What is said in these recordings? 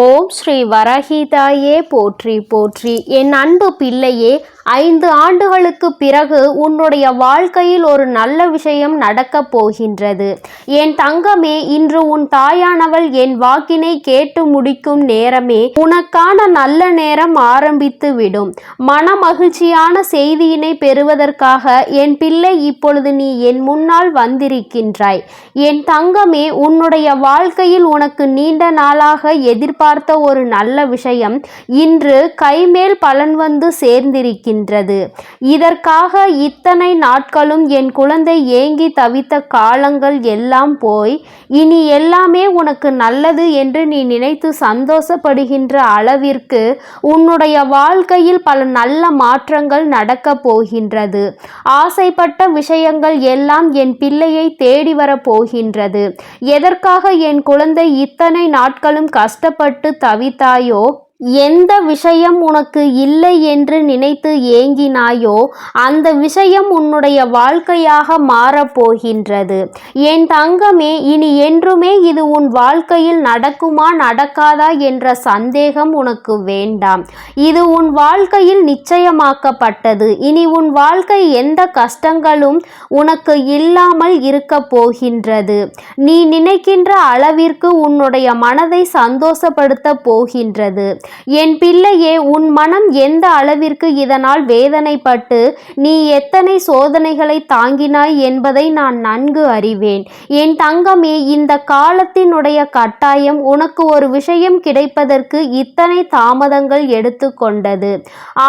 ஓம் ஸ்ரீ வரஹிதாயே போற்றி போற்றி. என் அன்பு பிள்ளையே ஐந்து ஆண்டுகளுக்கு பிறகு உன்னுடைய வாழ்க்கையில் ஒரு நல்ல விஷயம் நடக்கப் போகின்றது. என் தங்கமே இன்று உன் தாயானவள் என் வாக்கினை கேட்டு முடிக்கும் நேரமே உனக்கான நல்ல நேரம் ஆரம்பித்து விடும். மன மகிழ்ச்சியான செய்தியினை பெறுவதற்காக என் பிள்ளை இப்பொழுது நீ என் முன்னால் வந்திருக்கின்றாய். என் தங்கமே உன்னுடைய வாழ்க்கையில் உனக்கு நீண்ட நாளாக எதிர்பார்த்த ஒரு நல்ல விஷயம் இன்று கைமேல் பலன் வந்து சேர்ந்திருக்கின்றது. இதற்காக இத்தனை நாட்களும் என் குழந்தை ஏங்கி தவித்த காலங்கள் எல்லாம் போய் இனி எல்லாமே உனக்கு நல்லது என்று நீ நினைத்து சந்தோஷப்படுகின்ற அளவிற்கு உன்னுடைய வாழ்க்கையில் பல நல்ல மாற்றங்கள் நடக்கப் போகின்றது. ஆசைப்பட்ட விஷயங்கள் எல்லாம் என் பிள்ளையை தேடி வரப் போகின்றது. எதற்காக என் குழந்தை இத்தனை நாட்களும் கஷ்டப்பட்டு தவித்தாயோ? எந்த விஷயம் உனக்கு இல்லை என்று நினைத்து ஏங்கினாயோ அந்த விஷயம் உன்னுடைய வாழ்க்கையாக மாறப்போகின்றது என் தங்கமே இனி என்றுமே இது உன் வாழ்க்கையில் நடக்குமா நடக்காதா என்ற சந்தேகம் உனக்கு வேண்டாம். இது உன் வாழ்க்கையில் நிச்சயமாக்கப்பட்டது. இனி உன் வாழ்க்கை எந்த கஷ்டங்களும் உனக்கு இல்லாமல் இருக்க போகின்றது. நீ நினைக்கின்ற அளவிற்கு உன்னுடைய மனதை சந்தோஷப்படுத்த போகின்றது. என் பிள்ளையே உன் மனம் எந்த அளவிற்கு இதனால் வேதனைப்பட்டு நீ எத்தனை சோதனைகளை தாங்கினாய் என்பதை நான் நன்கு அறிவேன். என் தங்கமே இந்த காலத்தினுடைய கட்டாயம் உனக்கு ஒரு விஷயம் கிடைப்பதற்கு இத்தனை தாமதங்கள் எடுத்துக்கொண்டது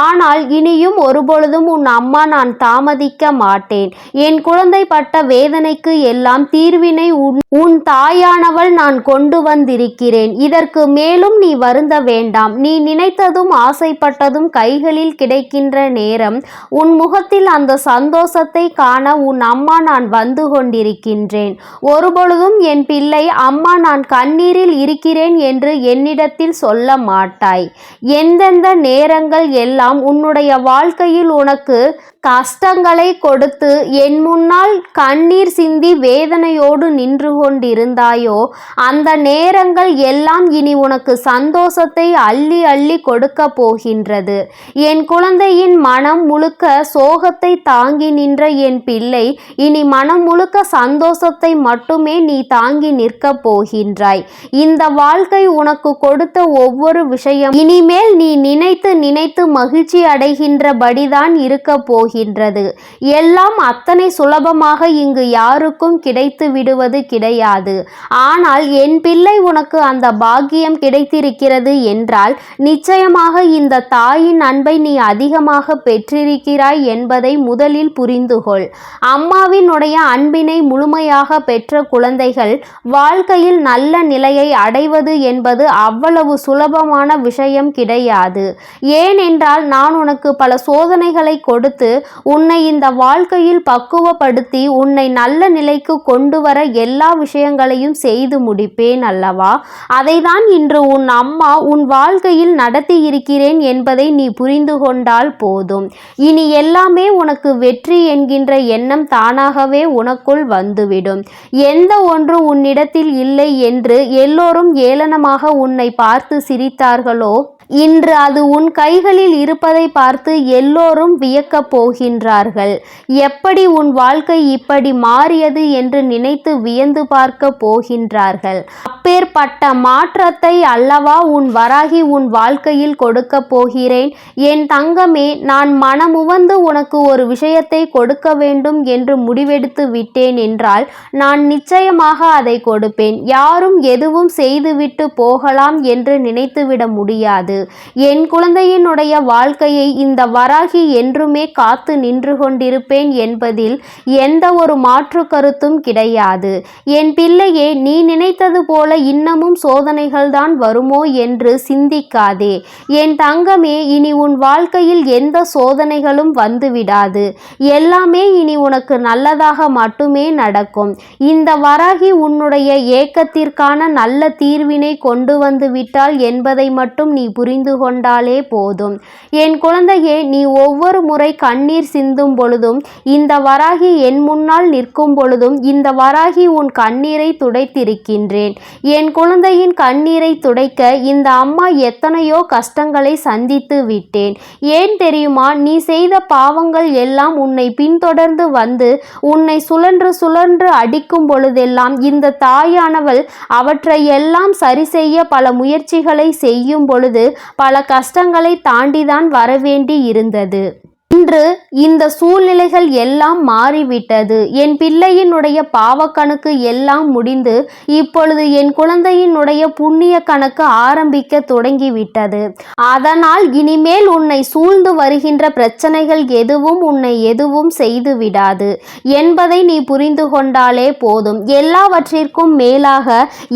ஆனால் இனியும் ஒருபொழுதும் உன் அம்மா நான் தாமதிக்க மாட்டேன். என் குழந்தை பட்ட வேதனைக்கு எல்லாம் தீர்வினை உன் உன் தாயானவள் நான் கொண்டு வந்திருக்கிறேன். இதற்கு மேலும் நீ வருந்த வேண்டாம். நீ நினைத்ததும் ஆசைப்பட்டதும் கைகளில் கிடைக்கின்ற நேரம் உன் முகத்தில் அந்த சந்தோஷத்தை காண உன் அம்மா நான் வந்து கொண்டிருக்கின்றேன். ஒருபொழுதும் என் பிள்ளை அம்மா நான் கண்ணீரில் இருக்கிறேன் என்று என்னிடத்தில் சொல்ல மாட்டாய். எந்தெந்த நேரங்கள் எல்லாம் உன்னுடைய வாழ்க்கையில் உனக்கு கஷ்டங்களை கொடுத்து என் முன்னால் கண்ணீர் சிந்தி வேதனையோடு நின்று கொண்டிருந்தாயோ அந்த நேரங்கள் எல்லாம் இனி உனக்கு சந்தோஷத்தை அள்ளி அள்ளி கொடுக்க போகின்றது. என் குழந்தையின் மனம் முழுக்க சோகத்தை தாங்கி நின்ற என் பிள்ளை இனி மனம் முழுக்க சந்தோஷத்தை மட்டுமே நீ தாங்கி நிற்கப் போகின்றாய். இந்த வாழ்க்கை உனக்கு கொடுத்த ஒவ்வொரு விஷயம் இனிமேல் நீ நினைத்து நினைத்து மகிழ்ச்சி அடைகின்றபடிதான் இருக்க போகின்றது. எல்லாம் அத்தனை சுலபமாக இங்கு யாருக்கும் கிடைத்து விடுவது கிடையாது. ஆனால் என் பிள்ளை உனக்கு அந்த பாக்கியம் கிடைத்திருக்கிறது என்றால் நிச்சயமாக இந்த தாயின் அன்பை நீ அதிகமாக பெற்றிருக்கிறாய் என்பதை முதலில் புரிந்துகொள். அம்மாவினுடைய அன்பினை முழுமையாக பெற்ற குழந்தைகள் வாழ்க்கையில் நல்ல நிலையை அடைவது என்பது அவ்வளவு சுலபமான விஷயம் கிடையாது. ஏனென்றால் நான் உனக்கு பல சோதனைகளை கொடுத்து உன்னை இந்த வாழ்க்கையில் பக்குவப்படுத்தி உன்னை நல்ல நிலைக்கு கொண்டு வர எல்லா விஷயங்களையும் செய்து முடிப்பேன் அல்லவா? அதைதான் இன்று உன் அம்மா உன் வாழ்க்கையில் நடத்தி இருக்கிறேன் என்பதை நீ புரிந்து கொண்டால் போதும். இனி எல்லாமே உனக்கு வெற்றி என்கின்ற எண்ணம் தானாகவே உனக்குள் வந்துவிடும். எந்த ஒன்று உன்னிடத்தில் இல்லை என்று எல்லோரும் ஏளனமாக உன்னை பார்த்து சிரித்தார்களோ இன்று அது உன் கைகளில் இருப்பதை பார்த்து எல்லோரும் வியக்கப் போகின்றார்கள். எப்படி உன் வாழ்க்கை இப்படி மாறியது என்று நினைத்து வியந்து பார்க்க போகின்றார்கள். அப்பேற்பட்ட மாற்றத்தை அல்லவா உன் வராகி உன் வாழ்க்கையில் கொடுக்க போகிறேன்? என் தங்கமே நான் மனமுவந்து உனக்கு ஒரு விஷயத்தை கொடுக்க வேண்டும் என்று முடிவெடுத்து விட்டேன் என்றால் நான் நிச்சயமாக அதை கொடுப்பேன். யாரும் எதுவும் செய்துவிட்டு போகலாம் என்று நினைத்துவிட முடியாது. என் குழந்தையினுடைய வாழ்க்கையை இந்த வராகி என்றுமே காத்து நின்று கொண்டிருப்பேன் என்பதில் எந்த ஒரு மாற்று கருத்தும் கிடையாது. என் பிள்ளையே நீ நினைத்தது போல இன்னமும் சோதனைகள் தான் வருமோ என்று சிந்திக்காதே. என் தங்கமே இனி உன் வாழ்க்கையில் எந்த சோதனைகளும் வந்துவிடாது. எல்லாமே இனி உனக்கு நல்லதாக மட்டுமே நடக்கும். இந்த வராகி உன்னுடைய ஏக்கத்திற்கான நல்ல தீர்வினை கொண்டு வந்து விட்டால் என்பதை மட்டும் நீ புரி புரிந்து கொண்டாலே போதும். என் குழந்தையே நீ ஒவ்வொரு முறை கண்ணீர் சிந்தும் பொழுதும் இந்த வராகி என் முன்னால் நிற்கும் பொழுதும் இந்த வராகி உன் கண்ணீரை துடைத்திருக்கின்றேன். என் குழந்தையின் கண்ணீரை துடைக்க இந்த அம்மா எத்தனையோ கஷ்டங்களை சந்தித்து விட்டேன். ஏன் தெரியுமா நீ செய்த பாவங்கள் எல்லாம் உன்னை பின்தொடர்ந்து வந்து உன்னை சுழன்று சுழன்று அடிக்கும் பொழுதெல்லாம் இந்த தாயானவள் அவற்றை எல்லாம் சரி செய்ய பல முயற்சிகளை செய்யும் பொழுது பல கஷ்டங்களை தாண்டிதான் வரவேண்டி இருந்தது இன்று இந்த சூழ்நிலைகள் எல்லாம் மாறிவிட்டது. என் பிள்ளையினுடைய பாவக்கணக்கு எல்லாம் முடிந்து இப்பொழுது என் குழந்தையினுடைய புண்ணிய கணக்கு ஆரம்பிக்க தொடங்கிவிட்டது. அதனால் இனிமேல் உன்னை சூழ்ந்து வருகின்ற பிரச்சனைகள் எதுவும் உன்னை எதுவும் செய்து விடாது என்பதை நீ புரிந்து கொண்டாலே போதும். எல்லாவற்றிற்கும் மேலாக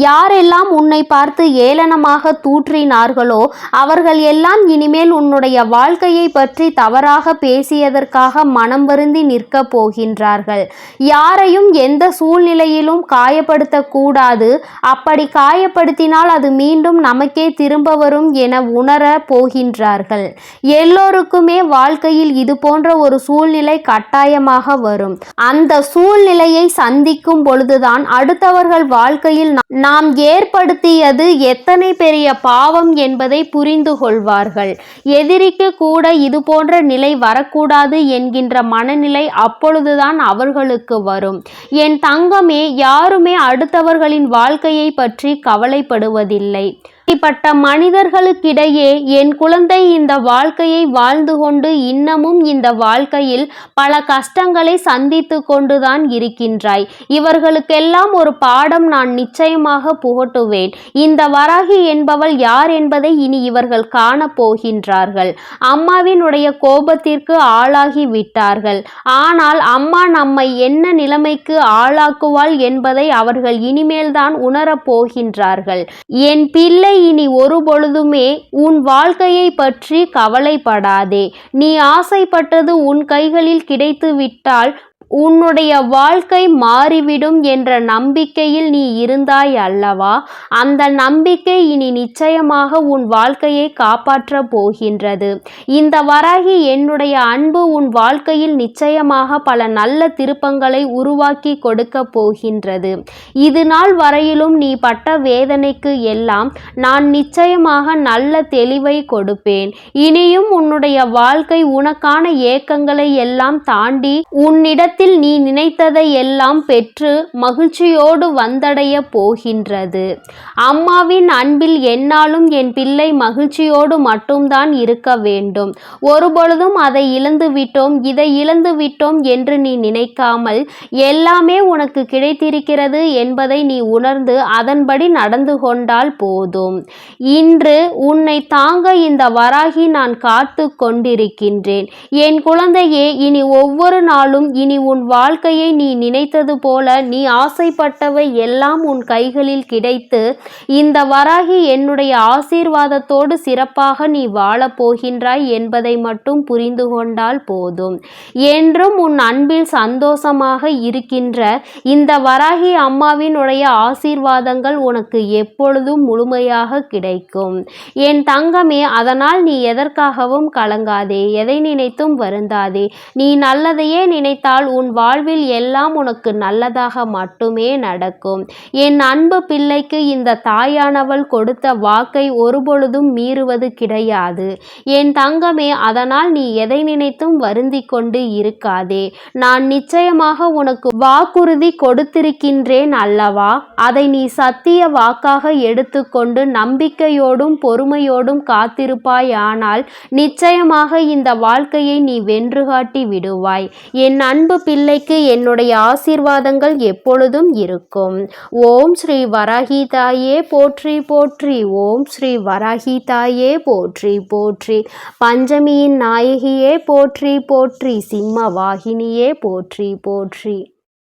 யாரெல்லாம் உன்னை பார்த்து ஏளனமாக தூற்றினார்களோ அவர்கள் எல்லாம் இனிமேல் உன்னுடைய வாழ்க்கையை பற்றி தவறாக பேசியதற்காக மனம் வருந்தி நிற்கப் போகின்றார்கள். யாரையும் எந்த சூழ்நிலையிலும் காயப்படுத்தக்கூடாது அப்படி காயப்படுத்தினால் அது மீண்டும் நமக்கே திரும்ப வரும் என உணர போகின்றார்கள். எல்லோருக்குமே வாழ்க்கையில் இது போன்ற ஒரு சூழ்நிலை கட்டாயமாக வரும். அந்த சூழ்நிலையை சந்திக்கும் பொழுதுதான் அடுத்தவர்கள் வாழ்க்கையில் நாம் ஏற்படுத்தியது எத்தனை பெரிய பாவம் என்பதை புரிந்து கொள்வார்கள். எதிரிக்கு கூட இது போன்ற நிலை வர வரக்கூடாது என்கின்ற மனநிலை அப்பொழுதுதான் அவர்களுக்கு வரும். என் தங்கமே யாருமே அடுத்தவர்களின் வாழ்க்கையை பற்றி கவலைப்படுவதில்லை. இப்படிப்பட்ட மனிதர்களுக்கிடையே என் குழந்தை இந்த வாழ்க்கையை வாழ்ந்து கொண்டு இன்னமும் இந்த வாழ்க்கையில் பல கஷ்டங்களை சந்தித்து கொண்டுதான் இருக்கின்றாய். இவர்களுக்கெல்லாம் ஒரு பாடம் நான் நிச்சயமாக புகட்டுவேன். இந்த வராகி என்பவள் யார் என்பதை இனி இவர்கள் காண போகின்றார்கள். அம்மாவினுடைய கோபத்திற்கு ஆளாகி விட்டார்கள். ஆனால் அம்மா நம்மை என்ன நிலைமைக்கு ஆளாக்குவாள் என்பதை அவர்கள் இனிமேல்தான் உணரப் போகின்றார்கள். என் பிள்ளை இனி ஒரு பொழுதுமே உன் வாழ்க்கையை பற்றி கவலைப்படாதே. நீ ஆசைப்பட்டது உன் கைகளில் கிடைத்து விட்டால் உன்னுடைய வாழ்க்கை மாறிவிடும் என்ற நம்பிக்கையில் நீ இருந்தாய் அல்லவா? அந்த நம்பிக்கை இனி நிச்சயமாக உன் வாழ்க்கையை காப்பாற்ற போகின்றது. இந்த வராகி என்னுடைய அன்பு உன் வாழ்க்கையில் நிச்சயமாக பல நல்ல திருப்பங்களை உருவாக்கி கொடுக்க போகின்றது. இது நாள் வரையிலும் நீ பட்ட வேதனைக்கு எல்லாம் நான் நிச்சயமாக நல்ல தெளிவை கொடுப்பேன். இனியும் உன்னுடைய வாழ்க்கை உனக்கான ஏக்கங்களை எல்லாம் தாண்டி உன்னிடத்தில் உலகத்தில் நீ நினைத்ததை எல்லாம் பெற்று மகிழ்ச்சியோடு வந்தடைய போகின்றது. அம்மாவின் அன்பில் என்னாலும் என் பிள்ளை மகிழ்ச்சியோடு மட்டும்தான் இருக்க வேண்டும். ஒருபொழுதும் அதை இழந்து விட்டோம் இதை இழந்து விட்டோம் என்று நீ நினைக்காமல் எல்லாமே உனக்கு கிடைத்திருக்கிறது என்பதை நீ உணர்ந்து அதன்படி நடந்து கொண்டால் போதும். இன்று உன்னை தாங்க இந்த வராகி நான் காத்து கொண்டிருக்கின்றேன். என் குழந்தையே இனி ஒவ்வொரு நாளும் இனி உன் வாழ்க்கையை நீ நினைத்தது போல நீ ஆசைப்பட்டவை எல்லாம் உன் கைகளில் கிடைத்து இந்த வராகி என்னுடைய ஆசீர்வாதத்தோடு சிறப்பாக நீ வாழப் போகின்றாய் என்பதை மட்டும் புரிந்து கொண்டால் போதும். என்றும் உன் அன்பில் சந்தோஷமாக இருக்கின்ற இந்த வராகி அம்மாவினுடைய ஆசீர்வாதங்கள் உனக்கு எப்பொழுதும் முழுமையாக கிடைக்கும். என் தங்கமே அதனால் நீ எதற்காகவும் கலங்காதே எதை நினைத்தும் வருந்தாதே. நீ நல்லதையே நினைத்தால் உன் வாழ்வில் எல்லாம் உனக்கு நல்லதாக மட்டுமே நடக்கும். என் அன்பு பிள்ளைக்கு இந்த தாயானவள் கொடுத்த வாக்கை ஒருபொழுதும் மீறுவது கிடையாது. என் தங்கமே அதனால் நீ எதை நினைத்தும் வருந்தி கொண்டு இருக்காதே. நான் நிச்சயமாக உனக்கு வாக்குறுதி கொடுத்திருக்கின்றேன் அல்லவா? அதை நீ சத்திய வாக்காக எடுத்துக்கொண்டு நம்பிக்கையோடும் பொறுமையோடும் காத்திருப்பாயானால் நிச்சயமாக இந்த வாழ்க்கையை நீ வென்று காட்டி விடுவாய். என் அன்பு பிள்ளைக்கு என்னுடைய ஆசீர்வாதங்கள் எப்பொழுதும் இருக்கும். ஓம் ஸ்ரீ வராகி தாயே போற்றி போற்றி. ஓம் ஸ்ரீ வராகி தாயே போற்றி போற்றி. பஞ்சமியின் நாயகியே போற்றி போற்றி. சிம்ம வாகினியே போற்றி போற்றி.